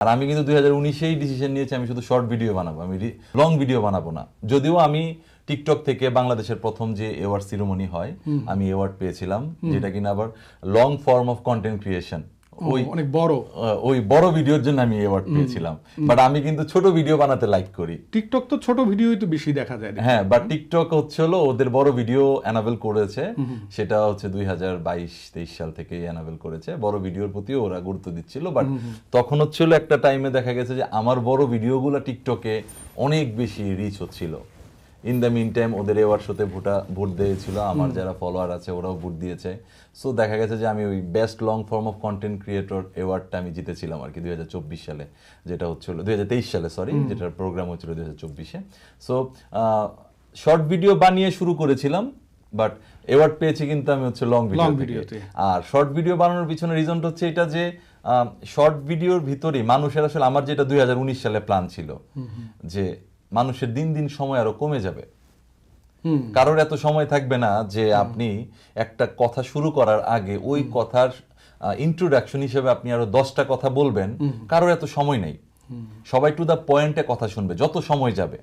আর আমি কিন্তু দুই হাজার উনিশেই ডিসিশন নিয়েছি আমি শুধু শর্ট ভিডিও বানাবো আমি লং ভিডিও বানাবো না। যদিও আমি টিকটক থেকে বাংলাদেশের প্রথম যে অ্যাওয়ার্ড সিরোমনি হয় আমি অ্যাওয়ার্ড পেয়েছিলাম যেটা কিনা আবার long form of content creation ওই অনেক বড়। ওই বড় ভিডিওর জন্য আমি অ্যাওয়ার্ড পেয়েছিলাম। বাট আমি কিন্তু ছোট ভিডিও বানাতে লাইক করি। টিকটক তো ছোট ভিডিওই তো বেশি দেখা যায় হ্যাঁ বাট টিকটক হচ্ছে হলো ওদের বড় ভিডিও অ্যানাবেল করেছে। সেটা হচ্ছে দুই হাজার বাইশ তেইশ সাল থেকে অ্যানাবেল করেছে। বড় ভিডিওর প্রতিও ওরা গুরুত্ব দিচ্ছিল। বাট তখন হচ্ছিল একটা টাইমে দেখা গেছে যে আমার বড় ভিডিওগুলো টিকটকে অনেক বেশি রিচ হচ্ছিল। ইন দ্য মিন টাইম ওদের এওয়ার শোতে ভোটা ভোট দিয়েছিল। আমার যারা ফলোয়ার আছে ওরাও ভোট দিয়েছে। সো দেখা গেছে যে আমি ওই best long form of content creator অ্যাওয়ার্ডটা আমি জিতেছিলাম আর কি দুই হাজার চব্বিশ সালে যেটা হচ্ছিল দুই হাজার তেইশ সালে সরি যেটার প্রোগ্রাম হচ্ছিল দুই হাজার চব্বিশে। সো শর্ট ভিডিও বানিয়ে শুরু করেছিলাম বাট অ্যাওয়ার্ড পেয়েছি কিন্তু আমি হচ্ছে লং ভিডিও। আর শর্ট ভিডিও বানানোর পিছনে রিজনটা হচ্ছে এটা যে শর্ট ভিডিওর ভিতরে মানুষের আসলে আমার যেটা দুই হাজার উনিশ সালে প্ল্যান ছিল যে মানুষের দিন দিন সময় আরও কমে যাবে। হুম। কারোর এত সময় থাকবে না যে আপনি একটা কথা শুরু করার আগে ওই কথার ইন্ট্রোডাকশন হিসেবে আপনি আরও দশটা কথা বলবেন কারোর এত সময় নেই। সবাই টু দা পয়েন্টে কথা শুনবে যত সময় যাবে।